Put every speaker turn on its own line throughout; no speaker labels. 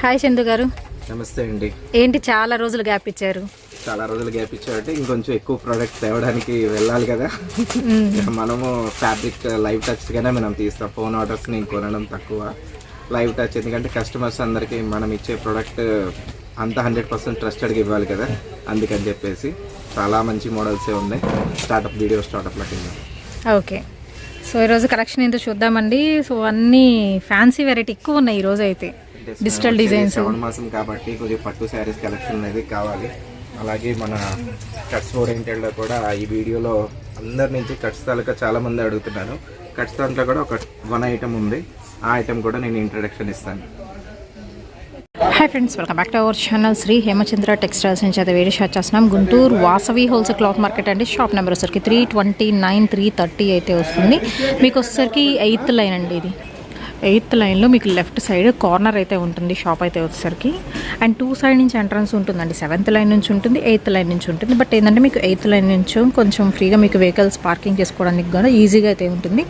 Hi Chandu గారు.
నమస్తే అండి.
ఏంటి చాలా రోజులు గ్యాప్ ఇచ్చారు?
చాలా రోజులు గ్యాప్ ఇచ్చారంటే ఇంకొంచెం ఎక్కువ ప్రోడక్ట్ తేవడానికి వెళ్ళాలి కదా. మనము ఫ్యాబ్రిక్ లైవ్ టచ్ గానే మనం తీస్తాం. ఫోన్ ఆర్డర్స్ని కొనడం తక్కువ. లైవ్ టచ్ ఎందుకంటే కస్టమర్స్ అందరికి మనం ఇచ్చే ప్రోడక్ట్ అంత హండ్రెడ్ పర్సెంట్ ట్రస్టెడ్గా ఇవ్వాలి కదా. అందుకని చెప్పేసి చాలా మంచి మోడల్సే ఉన్నాయి. స్టార్టప్ వీడియో స్టార్టప్ లకి
ఓకే. సో ఈరోజు కలెక్షన్ ఏంటో చూద్దామండి. సో అన్ని ఫ్యాన్సీ వెరైటీ ఎక్కువ ఉన్నాయి ఈరోజు అయితే. డిజిటల్ డిజైన్స్
శ్రావణ మాసం కాబట్టి కొద్దిగా పట్టు శారీస్ కలెక్షన్ అనేది కావాలి. అలాగే మన కట్స్ ఓరియంటెడ్లో కూడా ఈ వీడియోలో అందరి నుంచి కట్స్ తాలూకా చాలా మంది అడుగుతున్నారు. కట్స్ దాంట్లో కూడా ఒక వన్ ఐటమ్ ఉంది. ఆ ఐటమ్ కూడా నేను ఇంట్రడక్షన్ ఇస్తాను.
Hi friends welcome back to our channel Sri Hemachandra textiles నుంచి అయితే వేరే షాట్ చేస్తున్నాం. Guntur Vasavi wholesale cloth market అండి. షాప్ నెంబర్ వచ్చరికి three twenty nine three thirty అయితే వస్తుంది. మీకు వచ్చేసరికి ఎయిత్ లైన్ అండి ఇది. ఎయిత్ లైన్లో మీకు లెఫ్ట్ సైడ్ కార్నర్ అయితే ఉంటుంది షాప్ అయితే వచ్చేసరికి. అండ్ టూ సైడ్ నుంచి ఎంట్రన్స్ ఉంటుందండి. సెవెంత్ లైన్ నుంచి ఉంటుంది ఎయిత్ లైన్ నుంచి ఉంటుంది. బట్ ఏంటంటే మీకు ఎయిత్ లైన్ నుంచి కొంచెం ఫ్రీగా మీకు వెహికల్స్ పార్కింగ్ చేసుకోవడానికి కూడా ఈజీగా అయితే ఉంటుంది.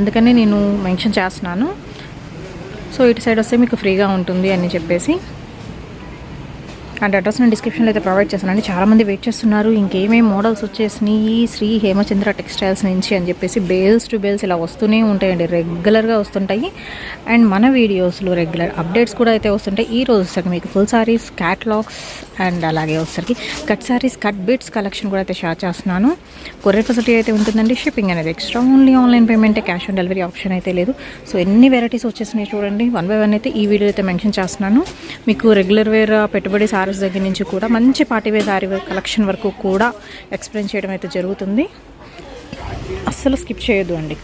అందుకనే నేను మెన్షన్ చేస్తున్నాను. సో ఇటు సైడ్ వస్తే మీకు ఫ్రీగా ఉంటుంది అని చెప్పేసి. అండ్ అడ్రస్ నేను డిస్క్రిప్షన్లో అయితే ప్రొవైడ్ చేశానండి చాలామంది వెయిట్ చేస్తున్నారు. ఇంకేమేమి మోడల్స్ వచ్చేసినాయి? శ్రీ హేమచంద్ర టెక్స్టైల్స్ నుంచి అని చెప్పేసి బేల్స్ టు బేల్స్ ఇలా వస్తూనే ఉంటాయండి. రెగ్యులర్గా వస్తుంటాయి. అండ్ మన వీడియోస్లో రెగ్యులర్ అప్డేట్స్ కూడా అయితే వస్తుంటాయి. ఈ రోజు వచ్చరికి మీకు ఫుల్ సారీస్ క్యాట్లాగ్స్ అండ్ అలాగే వచ్చరికి cut sarees cut bits collection కూడా అయితే షేర్ చేస్తున్నాను. కొరియర్ ఫెసిలిటీ అయితే ఉంటుందండి. షిప్పింగ్ అనేది extra only online payment cash on delivery option అయితే లేదు. సో ఎన్ని వెరైటీస్ వచ్చేసినాయి చూడండి. వన్ బై వన్ అయితే ఈ వీడియో అయితే మెన్షన్ చేస్తున్నాను. మీకు రెగ్యులర్ వేర్ పెట్టుబడి సారీస్ దగ్గర నుంచి కూడా మంచి పాటివే దారి కలెక్షన్ వరకు కూడా ఎక్స్ప్లెయిన్ చేయడం అయితే జరుగుతుంది. అస్సలు స్కిప్ చేయొద్దు అండి.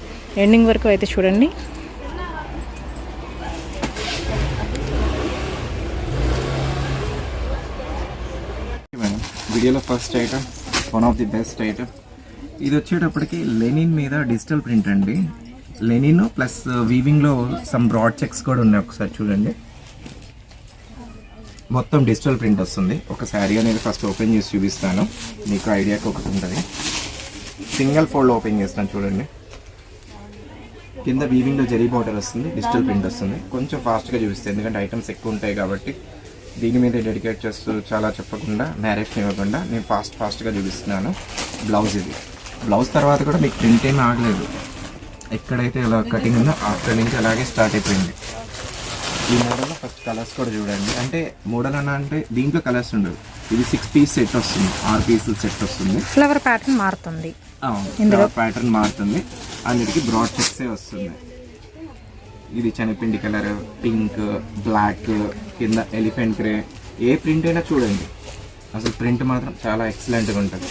ఎండింగ్ వరకు అయితే చూడండి.
వీడియోలో first item one of the best item ఇది వచ్చేటప్పటికి లెనిన్ మీద డిజిటల్ ప్రింట్ అండి. లెనిన్ ప్లస్ వీవింగ్లో సమ్ బ్రాడ్ చెక్స్ కూడా ఉన్నాయి ఒకసారి చూడండి. మొత్తం డిజిటల్ ప్రింట్ వస్తుంది. ఒక శారీ అనేది ఫస్ట్ ఓపెన్ చేసి చూపిస్తాను. మీకు ఐడియాకి ఒకటి ఉంటుంది. సింగిల్ ఫోల్డ్ ఓపెన్ చేస్తాను చూడండి. కింద వీవింగ్లో జరీ బార్డర్ వస్తుంది డిజిటల్ ప్రింట్ వస్తుంది. కొంచెం ఫాస్ట్గా చూపిస్తాను ఎందుకంటే ఐటమ్స్ ఎక్కువ ఉంటాయి కాబట్టి దీని మీద డెడికేట్ చేస్తూ చాలా చెప్పకుండా మ్యారేజ్ ఇవ్వకుండా నేను ఫాస్ట్ ఫాస్ట్గా చూపిస్తున్నాను. బ్లౌజ్ ఇది. బ్లౌజ్ తర్వాత కూడా మీకు ప్రింట్ ఏమీ ఆగలేదు. ఎక్కడైతే ఇలా కటింగ్ ఉందో అక్కడి నుంచి అలాగే స్టార్ట్ అయిపోయింది. ఈ మోడల్లో ఫస్ట్ కలర్స్ కూడా చూడండి. అంటే మోడల్ అన్న అంటే దీంట్లో కలర్స్ ఉండదు ఇది సిక్స్ పీస్ సెట్ వస్తుంది. ఆరు పీస్ సెట్ వస్తుంది.
ఫ్లవర్ ప్యాటర్న్ మారుతుంది.
ఇందులో? ప్యాటర్న్ మారుతుంది. అన్నిటికీ బ్రాడ్ చెక్సే వస్తుంది. ఇది శనగపిండి కలర్ పింక్ బ్లాక్ కింద ఎలిఫెంట్ గ్రే ఏ ప్రింట్ అయినా చూడండి. అసలు ప్రింట్ మాత్రం చాలా ఎక్సలెంట్గా ఉంటుంది.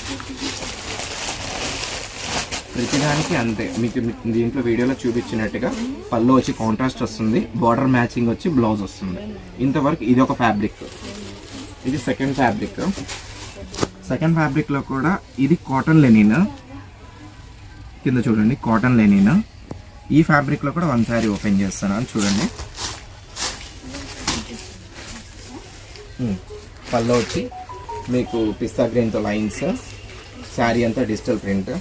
ప్రతిదానికి అంతే. మీకు దీంట్లో వీడియోలో చూపించినట్టుగా పళ్ళు వచ్చి కాంట్రాస్ట్ వస్తుంది బార్డర్ మ్యాచింగ్ వచ్చి బ్లౌజ్ వస్తుంది. ఇంతవరకు ఇది ఒక ఫ్యాబ్రిక్ ఇది సెకండ్ ఫ్యాబ్రిక్ సెకండ్ ఫ్యాబ్రిక్లో కూడా ఇది కాటన్ లెనిన్ కింద చూడండి కాటన్ లెనిన్ ఈ ఫ్యాబ్రిక్లో కూడా వన్ శారీ ఓపెన్ చేస్తున్నాను చూడండి. ఉమ్, పళ్ళు వచ్చి మీకు పిస్తా గ్రీన్తో లైన్స్ శారీ అంతా డిజిటల్ ప్రింట్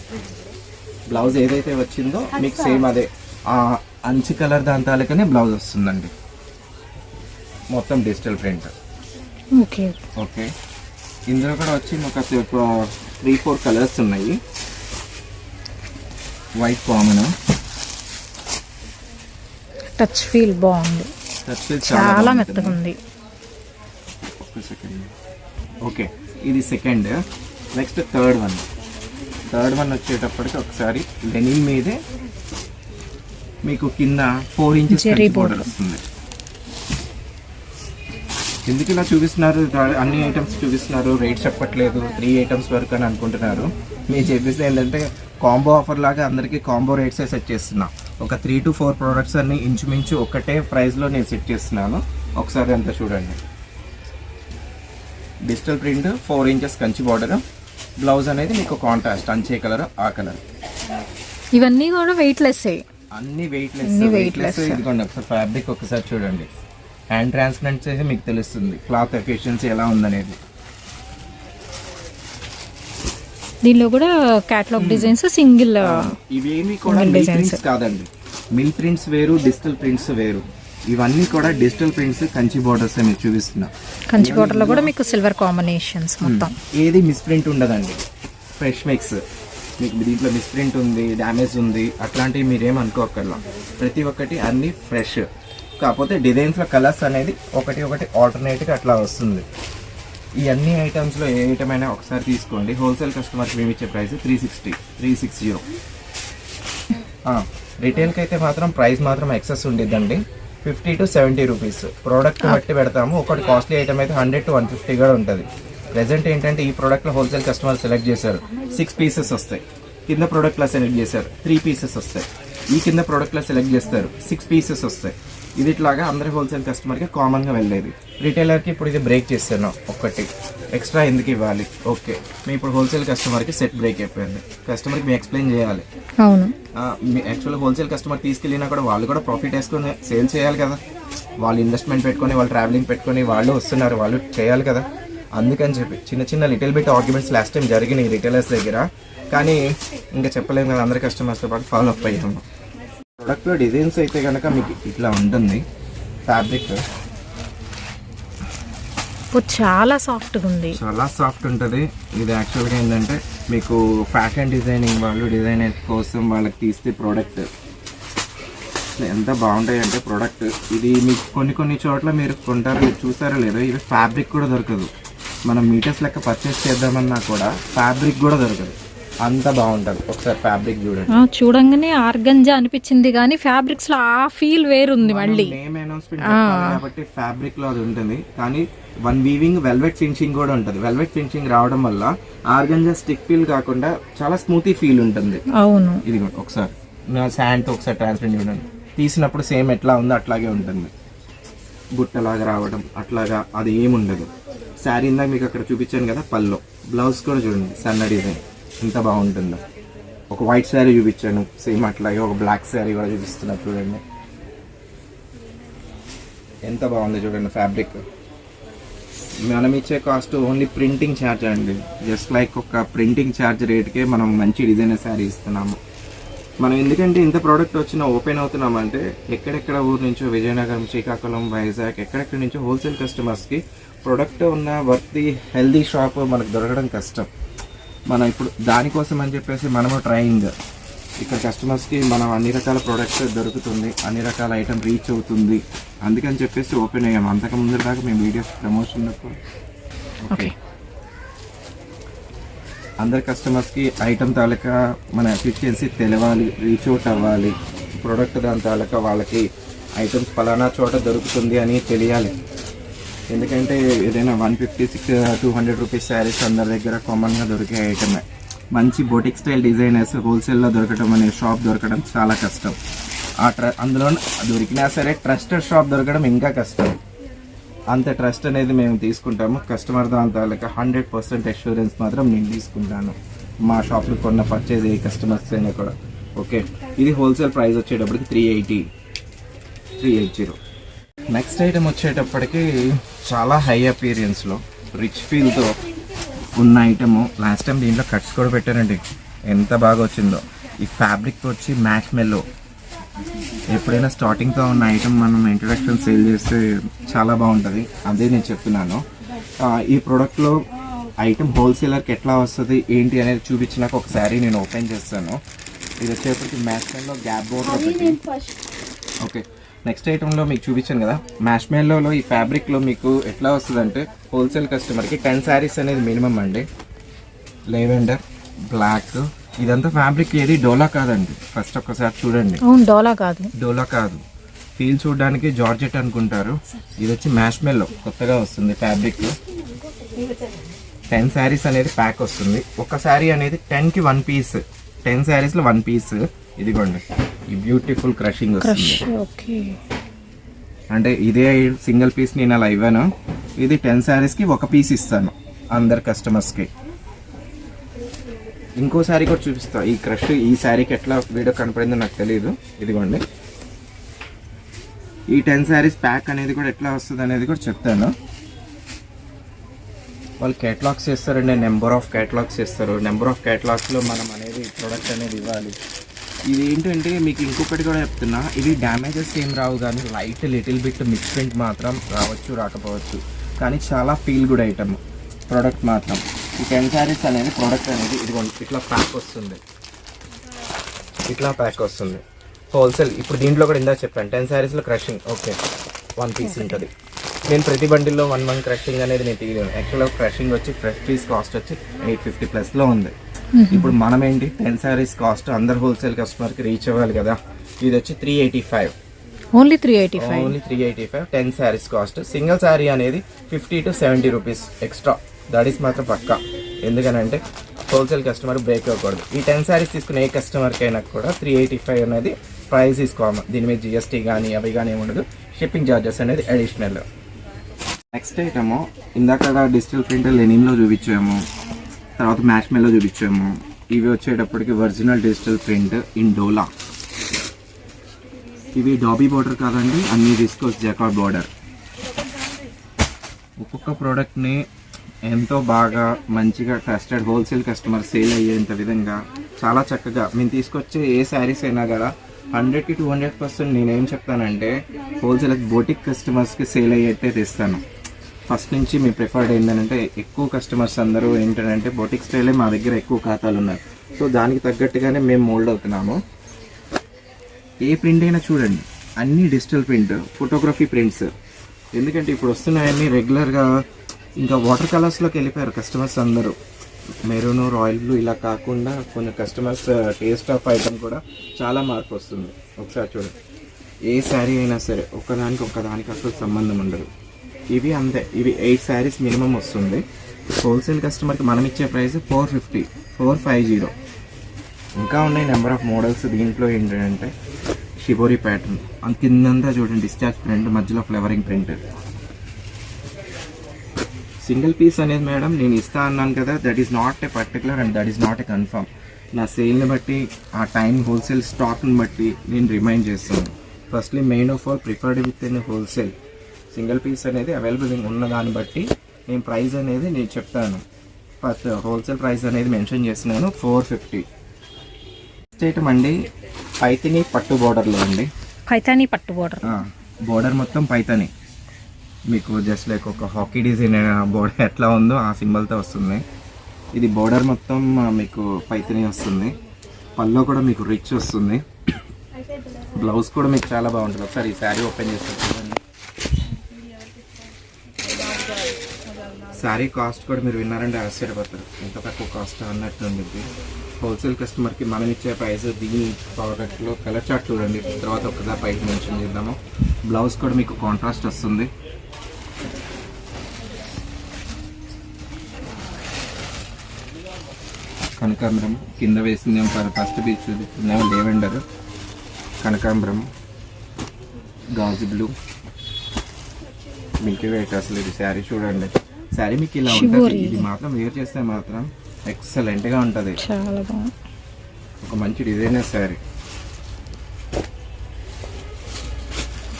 బ్లౌజ్ ఏదైతే వచ్చిందో మీకు సేమ్ అదే. ఆ అంచు కలర్ దాని తాలూకానే బ్లౌజ్ వస్తుందండి. మొత్తం డిజిటల్ ప్రింట్.
ఓకే.
ఓకే. ఇందులో కూడా వచ్చి ఒక త్రీ ఫోర్ కలర్స్ ఉన్నాయి. వైట్ కామన్
టచ్ ఫీల్ బాగుంది. చాలా మెత్తగా ఉంది
ఓకే. ఇది second next third one third one వచ్చేటప్పటికి ఒకసారి లెనిన్ మీదే మీకు కింద ఫోర్ ఇంచెస్ బోర్డర్ వస్తుంది. ఎందుకు ఇలా చూపిస్తున్నారు? అన్ని ఐటమ్స్ చూపిస్తున్నారు. రేట్ చెప్పట్లేదు. త్రీ ఐటమ్స్ వరకు అని అనుకుంటున్నారు. మీరు చెప్పేసి ఏంటంటే కాంబో ఆఫర్ లాగా అందరికీ కాంబో రేట్సే సెట్ చేస్తున్నా. ఒక త్రీ టు ఫోర్ ప్రోడక్ట్స్ అన్ని ఇంచుమించు ఒకటే ప్రైస్లో నేను సెట్ చేస్తున్నాను. ఒకసారి అంతా చూడండి. Digital print four inches Kanchi border blouse అనేది మీకు కాంట్రాస్ట్ అంచే కలర్ ఆ కలర్.
ఇవన్నీ కూడా వెయిట్లెస్
అన్ని వెయిట్లెస్
అన్ని
వెయిట్లెస్
weightless.
ఇదిగోండి ఒకసారి ఫ్యాబ్రిక్ ఒకసారి చూడండి. హ్యాండ్ ట్రాన్స్పరెంట్ చేసి మీకు తెలుస్తుంది క్లాత్ ఎఫిషియన్సీ ఎలా ఉందనేది.
దీనిలో కూడా క్యాటలాగ్ డిజైన్స్ సింగిల్
ఇవేమి కూడా. ప్రింట్స్ కాదండి. మిల్ ప్రింట్స్ వేరు డిజిటల్ ప్రింట్స్ వేరు. ఇవన్నీ కూడా డిజిటల్ ప్రింట్స్ కంచి బోర్డర్స్ మీకు చూపిస్తున్నా.
కంచి బోర్డర్లో కూడా మీకు సిల్వర్ కాంబినేషన్స్ మొత్తం.
ఏది మిస్ప్రింట్ ఉండదండి. ఫ్రెష్ మిక్స్ మీకు దీంట్లో మిస్ప్రింట్ ఉంది డ్యామేజ్ ఉంది అట్లాంటివి మీరేం అనుకోకర్లా ప్రతి ఒక్కటి అన్ని ఫ్రెష్ కాకపోతే డిజైన్స్లో కలర్స్ అనేది ఒకటి ఒకటి ఆల్టర్నేట్గా అట్లా వస్తుంది. ఈ అన్ని ఐటమ్స్లో ఏ ఐటమ్ అయినా ఒకసారి తీసుకోండి. హోల్సేల్ కస్టమర్కి మేము ఇచ్చే price three sixty three six zero రిటైల్కి అయితే మాత్రం ప్రైస్ మాత్రం ఎక్సెస్ ఉండిద్దండి. Fifty to seventy rupees. Product బట్టి పెడతాము. ఒకటి కాస్ట్లీ ఐటమ్ అయితే హండ్రెడ్ టు వన్ ఫిఫ్టీ కూడా ఉంటుంది. ప్రెసెంట్ ఏంటంటే ఈ ప్రోడక్ట్లో హోల్సేల్ కస్టమర్ సెలెక్ట్ చేశారు. సిక్స్ పీసెస్ వస్తాయి. కింద ప్రోడక్ట్లో సెలెక్ట్ చేశారు. త్రీ పీసెస్ వస్తాయి. ఈ కింద ప్రోడక్ట్లో సెలెక్ట్ చేస్తారు. సిక్స్ పీసెస్ వస్తాయి. ఇది ఇట్లాగా అందరి హోల్సేల్ కస్టమర్కి కామన్గా వెళ్ళేది. రిటైలర్కి ఇప్పుడు ఇది బ్రేక్ చేస్తాను ఒక్కటి. ఎక్స్ట్రా ఎందుకు ఇవ్వాలి? ఓకే మీ ఇప్పుడు హోల్సేల్ కస్టమర్కి సెట్ బ్రేక్ అయిపోయింది. కస్టమర్కి మేము ఎక్స్ప్లెయిన్ చేయాలి.
అవును.
యాక్చువల్గా హోల్సేల్ కస్టమర్ తీసుకెళ్ళినా కూడా వాళ్ళు కూడా ప్రాఫిట్ వేసుకొని సేల్ చేయాలి కదా. వాళ్ళు ఇన్వెస్ట్మెంట్ పెట్టుకొని వాళ్ళు ట్రావెలింగ్ పెట్టుకొని వాళ్ళు వస్తున్నారు వాళ్ళు చేయాలి కదా. అందుకని చెప్పి చిన్న చిన్న little bit arguments last time జరిగినాయి రిటైలర్స్ దగ్గర. కానీ ఇంకా చెప్పలేము కదా అందరి కస్టమర్స్తో పాటు ఫాలో అప్ అయ్యాము. ప్రొడక్ట్ డిజైన్స్ అయితే కనుక మీకు ఇట్లా ఉంటుంది. ఫ్యాబ్రిక్
ఇప్పుడు చాలా సాఫ్ట్గా ఉంది.
చాలా సాఫ్ట్ ఉంటుంది. ఇది యాక్చువల్గా ఏంటంటే మీకు ఫ్యాషన్ డిజైనింగ్ వాళ్ళు డిజైనర్ కోసం వాళ్ళకి తీస్తే ప్రోడక్ట్ ఎంత బాగుంటాయి అంటే ప్రోడక్ట్ ఇది మీకు కొన్ని కొన్ని చోట్ల మీరు కొంటారో మీరు చూసారో లేదో ఇది ఫ్యాబ్రిక్ కూడా దొరకదు. మనం మీటర్స్ లెక్క పర్చేస్ చేద్దామన్నా కూడా ఫ్యాబ్రిక్ కూడా దొరకదు. అంత బాగుంటుంది. ఒకసారి ఫ్యాబ్రిక్ చూడండి.
చూడంగానే ఆర్గంజా అనిపించింది కానీ ఫ్యాబ్రిక్స్లో ఆ ఫీల్ వేరుంది మళ్ళీ.
నేమ్ అనౌన్స్మెంట్ కాబట్టి ఫ్యాబ్రిక్లో అది ఉంటుంది. కానీ వన్ వీవింగ్ వెల్వెట్ ఫినిషింగ్ కూడా ఉంటుంది. వెల్వెట్ ఫినిషింగ్ రావడం వల్ల ఆర్గంజా స్టిక్ ఫీల్ కాకుండా చాలా స్మూతీ ఫీల్ ఉంటుంది.
అవును.
ఇది ఒకసారి. నా శాండ్ ఒకసారి ట్రాన్స్పరెంట్ చూడండి. తీసినప్పుడు సేమ్ ఎట్లా ఉందో అట్లాగే ఉంటుంది. బుట్టలాగా రావడం అట్లాగా అది ఏముండదు. శారీ ఇందాక మీకు అక్కడ చూపించాను కదా పల్లో బ్లౌజ్ కూడా చూడండి సన్న డిజైన్ ఎంత బాగుంటుందో. ఒక వైట్ శారీ చూపించాను సేమ్ అట్లాగే ఒక బ్లాక్ శారీ కూడా చూపిస్తున్నా చూడండి. ఎంత బాగుంది చూడండి ఫ్యాబ్రిక్ మనం ఇచ్చే కాస్ట్ ఓన్లీ ప్రింటింగ్ ఛార్జ్ అండి. జస్ట్ లైక్ ఒక ప్రింటింగ్ ఛార్జ్ రేట్కే మనం మంచి డిజైనర్ శారీ ఇస్తున్నాము. మనం ఎందుకంటే ఇంత ప్రోడక్ట్ వచ్చినా ఓపెన్ అవుతున్నామంటే ఎక్కడెక్కడ ఊరు నుంచో విజయనగరం శ్రీకాకుళం వైజాగ్ ఎక్కడెక్కడి నుంచో హోల్సేల్ కస్టమర్స్కి ప్రొడక్ట్ ఉన్న వర్తి హెల్దీ షాప్ మనకు దొరకడం కష్టం. మనం ఇప్పుడు దానికోసం అని చెప్పేసి మనము ట్రయింగ్ ఇక్కడ కస్టమర్స్కి మనం అన్ని రకాల ప్రోడక్ట్స్ దొరుకుతుంది అన్ని రకాల ఐటమ్ రీచ్ అవుతుంది. అందుకని చెప్పేసి ఓపెన్ అయ్యాము అంతకు ముందు దాకా మేము వీడియోస్ ప్రమోషన్
ఓకే
అందరి కస్టమర్స్కి ఐటమ్ తాలూకా మన ఎఫిషియన్సీ తెలవాలి రీచ్ అవుట్ అవ్వాలి. ప్రోడక్ట్ దాని తాలూకా వాళ్ళకి ఐటమ్స్ ఫలానా చోట దొరుకుతుంది అని తెలియాలి. ఎందుకంటే ఏదైనా one fifty six two hundred rupees sarees అందరి దగ్గర కామన్గా దొరికే ఐటమే మంచి బొటిక్ స్టైల్ డిజైనర్స్ హోల్సేల్లో దొరకడం అనే షాప్ దొరకడం చాలా కష్టం. ఆ ట్ర అందులో దొరికినా సరే ట్రస్టెడ్ షాప్ దొరకడం ఇంకా కష్టం. అంత ట్రస్ట్ అనేది మేము తీసుకుంటాము. కస్టమర్ దాంతో లెక్క హండ్రెడ్ పర్సెంట్ అష్యూరెన్స్ మాత్రం నేను తీసుకుంటాను. మా షాప్లో కొన్న పర్చేజ్ ఏ కస్టమర్స్ అయినా కూడా. ఓకే ఇది హోల్సేల్ ప్రైస్ వచ్చేటప్పటికి three eighty three eight zero next item వచ్చేటప్పటికి చాలా హై అపీరియన్స్లో రిచ్ ఫీల్తో ఉన్న ఐటము లాస్ట్ టైం దీంట్లో కట్స్ కూడా పెట్టారండి. ఎంత బాగా వచ్చిందో. ఈ ఫ్యాబ్రిక్ వచ్చి మ్యాట్ మెల్లో ఎప్పుడైనా స్టార్టింగ్తో ఉన్న ఐటమ్ మనం ఇంట్రడక్షన్ సేల్ చేస్తే చాలా బాగుంటుంది. అదే నేను చెప్తున్నాను. ఈ ప్రోడక్ట్లో ఐటమ్ హోల్సేలర్కి ఎట్లా వస్తుంది ఏంటి అనేది చూపించినాక ఒకసారి నేను ఓపెన్ చేస్తాను. ఇది వచ్చేప్పటికి మ్యాచ్మెన్లో గ్యాప్ బోర్డర్ ఒకటి. ఓకే నెక్స్ట్ ఐటెంలో మీకు చూపించాను కదా. మ్యాష్మెల్లోలో ఈ ఫ్యాబ్రిక్లో మీకు ఎట్లా వస్తుందంటే హోల్సేల్ కస్టమర్కి టెన్ శారీస్ అనేది మినిమం అండి. Lavender black. ఇదంతా ఫ్యాబ్రిక్ ఏది డోలా కాదండి. ఫస్ట్ ఒక్కసారి చూడండి.
డోలా కాదు.
డోలా కాదు. ఫీల్ చూడడానికి జార్జెట్ అనుకుంటారు. ఇది వచ్చి మ్యాష్మెల్లో కొత్తగా వస్తుంది ఫ్యాబ్రిక్. టెన్ శారీస్ అనేది ప్యాక్ వస్తుంది. ఒక శారీ అనేది టెన్కి వన్ పీస్. టెన్ శారీస్లో వన్ పీస్. ఇదిగోండి. ఈ బ్యూటిఫుల్ క్రషింగ్
క్రష్
వస్తుంది
ఓకే
అంటే ఇదే సింగిల్ పీస్ నేను అలా ఇవ్వను. ఇది టెన్ శారీస్కి ఒక పీస్ ఇస్తాను అందరు కస్టమర్స్కి ఇంకో శారీ కూడా చూపిస్తా. ఈ క్రష్ ఈ శారీకి ఎట్లా వీడియో కనపడిందో నాకు తెలియదు ఇదిగోండి. ఈ టెన్ శారీస్ ప్యాక్ అనేది కూడా ఎట్లా వస్తుంది అనేది కూడా చెప్తాను. వాళ్ళు కేటలాగ్స్ చేస్తారండి నెంబర్ ఆఫ్ కేటలాగ్స్ చేస్తారు. నెంబర్ ఆఫ్ కేటలాగ్స్లో మనం అనేది ప్రోడక్ట్ అనేది ఇవ్వాలి. ఇది ఏంటంటే మీకు ఇంకొకటి కూడా చెప్తున్నా. ఇవి డ్యామేజెస్ ఏం రావు కానీ light little bit mix print మాత్రం రావచ్చు రాకపోవచ్చు. కానీ చాలా ఫీల్ గుడ్ ఐటమ్. ప్రోడక్ట్ మాత్రం. ఈ టెన్ శారీస్ అనేది ప్రోడక్ట్ అనేది ఇది ఇట్లా ప్యాక్ వస్తుంది. ఇట్లా ప్యాక్ వస్తుంది. హోల్సేల్ ఇప్పుడు దీంట్లో కూడా ఇందా చెప్పాను టెన్ శారీస్లో క్రషింగ్. ఓకే వన్ పీస్ ఉంటుంది. నేను ప్రతి బండిల్లో వన్ వన్ క్రషింగ్ అనేది నేను తీయలేను. యాక్చువల్గా క్రషింగ్ వచ్చి ఫ్రెష్ పీస్ కాస్ట్ వచ్చి ఎయిట్ ఫిఫ్టీ ప్లస్లో ఉంది. ఇప్పుడు మనం ఏంటి టెన్ శారీస్ కాస్ట్ అందరు హోల్సేల్ కస్టమర్కి రీచ్ అవ్వాలి కదా. ఇది వచ్చి three eighty five
only three eighty five
only three eighty five ten saris cost. Single sari అనేది fifty to seventy rupees extra that is మాత్రం పక్కా. ఎందుకనంటే హోల్సేల్ కస్టమర్ బ్రేక్ అవ్వకూడదు. ఈ టెన్ శారీస్ తీసుకునే ఏ కస్టమర్కి అయినా కూడా త్రీ ఎయిటీ ఫైవ్ అనేది ప్రైస్ కామన్ దీని మీద జిఎస్టీ కానీ అవి కానీ ఏమి ఉండదు. షిప్పింగ్ ఛార్జెస్ అనేది అడిషనల్ నెక్స్ట్ ఐటమ్ ఇందాక డిజిటల్ ప్రింట్ లెనిన్లో చూపించాము. తర్వాత మ్యాచ్ మెల్లో చూపించాము. ఇవి వచ్చేటప్పటికి original digital print in dola. ఇవి డాబీ బార్డర్ కాదండి అన్ని డిస్కోస్ జకాడ్ బార్డర్. ఒక్కొక్క ప్రోడక్ట్ని ఎంతో బాగా మంచిగా ట్రస్టెడ్ హోల్సేల్ కస్టమర్ సేల్ అయ్యేంత విధంగా చాలా చక్కగా. మేము తీసుకొచ్చే ఏ శారీస్ అయినా కదా హండ్రెడ్కి టూ హండ్రెడ్ పర్సెంట్ నేనేం చెప్తానంటే హోల్సేల్ బోటిక్ కస్టమర్స్కి సేల్ అయ్యేట్టే తెస్తాను. ఫస్ట్ నుంచి మీ ప్రిఫర్డ్ ఏంటంటే ఎక్కువ కస్టమర్స్ అందరూ ఏంటంటే బొటిక్ స్టైలే మా దగ్గర ఎక్కువ ఖాతాలు ఉన్నాయి. సో దానికి తగ్గట్టుగానే మేము మోల్డ్ అవుతున్నాము. ఏ ప్రింట్ అయినా చూడండి. అన్ని డిజిటల్ ప్రింట్ ఫోటోగ్రఫీ ప్రింట్స్ ఎందుకంటే ఇప్పుడు వస్తున్నాయన్నీ రెగ్యులర్గా ఇంకా వాటర్ కలర్స్లోకి వెళ్ళిపోయారు కస్టమర్స్ అందరూ. మెరూను రాయల్ బ్లూ ఇలా కాకుండా కొన్ని కస్టమర్స్ టేస్ట్ ఆఫ్ ఐటమ్ కూడా చాలా మార్పు వస్తుంది. ఒకసారి చూడండి. ఏ శారీ అయినా సరే ఒకదానికి ఒకదానికి అసలు సంబంధం ఉండదు. ఇవి అంతే. ఇవి ఎయిట్ శారీస్ మినిమం వస్తుంది. హోల్సేల్ కస్టమర్కి మనం ఇచ్చే price four fifty four five zero. ఇంకా ఉన్నాయి నెంబర్ ఆఫ్ మోడల్స్ దీంట్లో ఏంటంటే షిబోరి ప్యాటర్న్. అంత కిందంతా చూడండి డిశ్చార్జ్ ప్రింట్ మధ్యలో ఫ్లవరింగ్ ప్రింట్. సింగిల్ పీస్ అనేది మేడం నేను ఇస్తా అన్నాను కదా that is not a particular and that is not a confirm నా సేల్ని బట్టి ఆ టైం హోల్సేల్ స్టాక్ని బట్టి నేను రిమైండ్ చేస్తాను. Firstly main of all preferred with in wholesale single piece అనేది అవైలబుల్ ఉన్న దాన్ని బట్టి నేను ప్రైస్ అనేది నేను చెప్తాను. ఫస్ట్ హోల్సేల్ ప్రైస్ అనేది మెన్షన్ చేస్తున్నాను ఫోర్ ఫిఫ్టీ. ఐటమ్ అండి పైతిని పట్టు బోర్డర్లో అండి.
పైతాని పట్టు బోర్డర్.
బోర్డర్ మొత్తం పైతని మీకు జస్ట్ లైక్ ఒక హాకీ డిజైన్ బోర్డర్ ఎట్లా ఉందో ఆ సింబల్తో వస్తుంది. ఇది బోర్డర్ మొత్తం మీకు పైతని వస్తుంది. పల్లో కూడా మీకు రిచ్ వస్తుంది. బ్లౌజ్ కూడా మీకు చాలా బాగుంటుంది. ఒకసారి ఈ శారీ ఓపెన్ చేసి చూడండి. శారీ కాస్ట్ కూడా మీరు విన్నారంటే ఆశ్చర్యపోతారు ఎంత తక్కువ కాస్ట్ అన్నట్టు ఉంది హోల్సేల్ కస్టమర్కి మనం ఇచ్చే ప్రైస్ దీని ప్రోడక్ట్లో కలర్ చార్ట్ చూడండి. తర్వాత ఒకసారి పైకి మెన్షన్ చేద్దాము. బ్లౌజ్ కూడా మీకు కాంట్రాస్ట్ వస్తుంది. కనకాంబరం కింద వేసిందేమో ఫస్ట్ బీచ్ చూపిస్తుందేమో లేవెండర్ కనకాంబరం గాజు బ్లూ మిల్కీ వైట్ అసలు ఇది శారీ చూడండి. శారీ మీకు ఇలా ఉంటుంది. ఇది. మాత్రం వేర్ చేస్తే మాత్రం ఎక్సలెంట్గా ఉంటది.
చాలా బాగుంది.
ఒక మంచి డిజైనర్ శారీ.